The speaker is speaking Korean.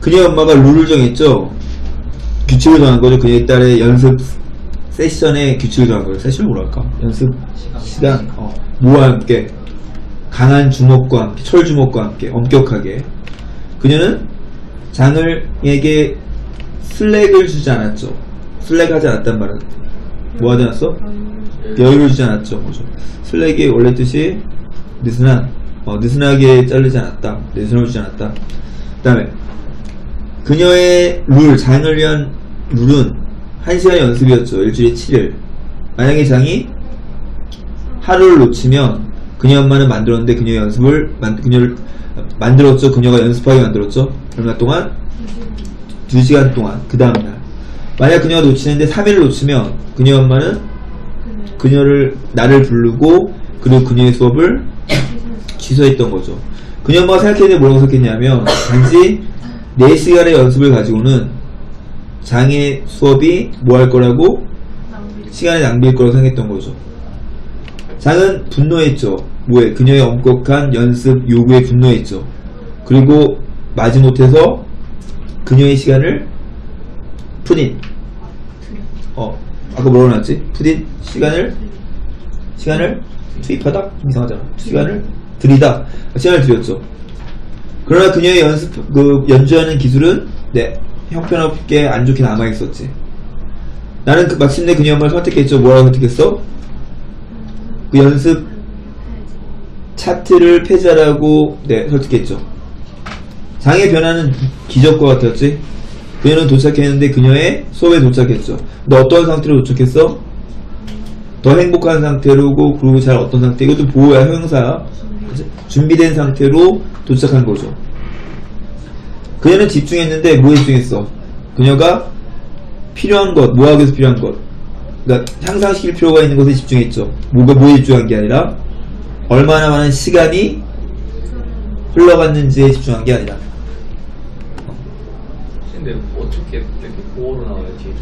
그녀 엄마가 룰을 정했죠. 규칙을 정한 거죠. 그녀에 따라 연습 세션의 규칙을 정한 거죠. 세션을 뭐라 할까? 연습 시간. 어, 뭐와 함께 강한 주먹과 함께 철 주먹과 함께 엄격하게 그녀는 장을에게 슬랙을 주지 않았죠. 슬랙 하지 않았단 말은 뭐 하지 않았어? 여유를 주지 않았죠. 뭐죠? 슬랙의 원래 뜻이 느슨한, 어, 느슨하게 자르지 않았다. 느슨을 주지 않았다. 그 다음에, 그녀의 룰, 장을 위한 룰은 1시간 연습이었죠. 일주일에 7일. 만약에 장이 하루를 놓치면 그녀 엄마는 만들었는데 그녀의 연습을, 만, 그녀를 만들었죠. 그녀가 연습하게 만들었죠. 얼마 동안? 2시간 동안. 그 다음날. 만약 그녀가 놓치는데 3일을 놓치면 그녀 엄마는 그녀를 나를 부르고 그리고 그녀의 수업을 취소했던 거죠. 그녀 엄마가 생각했는데 뭐라고 생각했냐면 단지 4시간의 연습을 가지고는 장의 수업이 뭐 할 거라고 시간을 낭비할 거라고 생각했던 거죠. 장은 분노했죠. 뭐에 그녀의 엄격한 연습 요구에 분노했죠. 그리고 마지못해서 그녀의 시간을 푸딘 어 아까 뭐라고 나왔지? 푸딘 시간을 시간을 투입하다 이상하잖아. 시간을 들이다 시간을 들였죠. 그러나 그녀의 연습 그 연주하는 기술은 네 형편없게 안 좋게 남아 있었지. 나는 그 마침내 그녀 엄마를 선택했죠. 뭐라고 선택했어? 그 연습 차트를 폐지하라고 네 설득했죠. 장의 변화는 기적과 같았지. 그녀는 도착했는데 그녀의 수업에 도착했죠. 너 어떤 상태로 도착했어? 더 행복한 상태로고 그리고 잘 어떤 상태? 이것도 보호야 형용사야. 그치? 준비된 상태로 도착한 거죠. 그녀는 집중했는데 뭐에 집중했어? 그녀가 필요한 것, 뭐 하기 위해서 필요한 것. 그러니까 향상시킬 필요가 있는 것에 집중했죠. 뭐가 뭐에 집중한 게 아니라 얼마나 많은 시간이 흘러갔는지에 집중한 게 아니라. 근데 어떻게 이렇게 보호로 나와요 뒤에?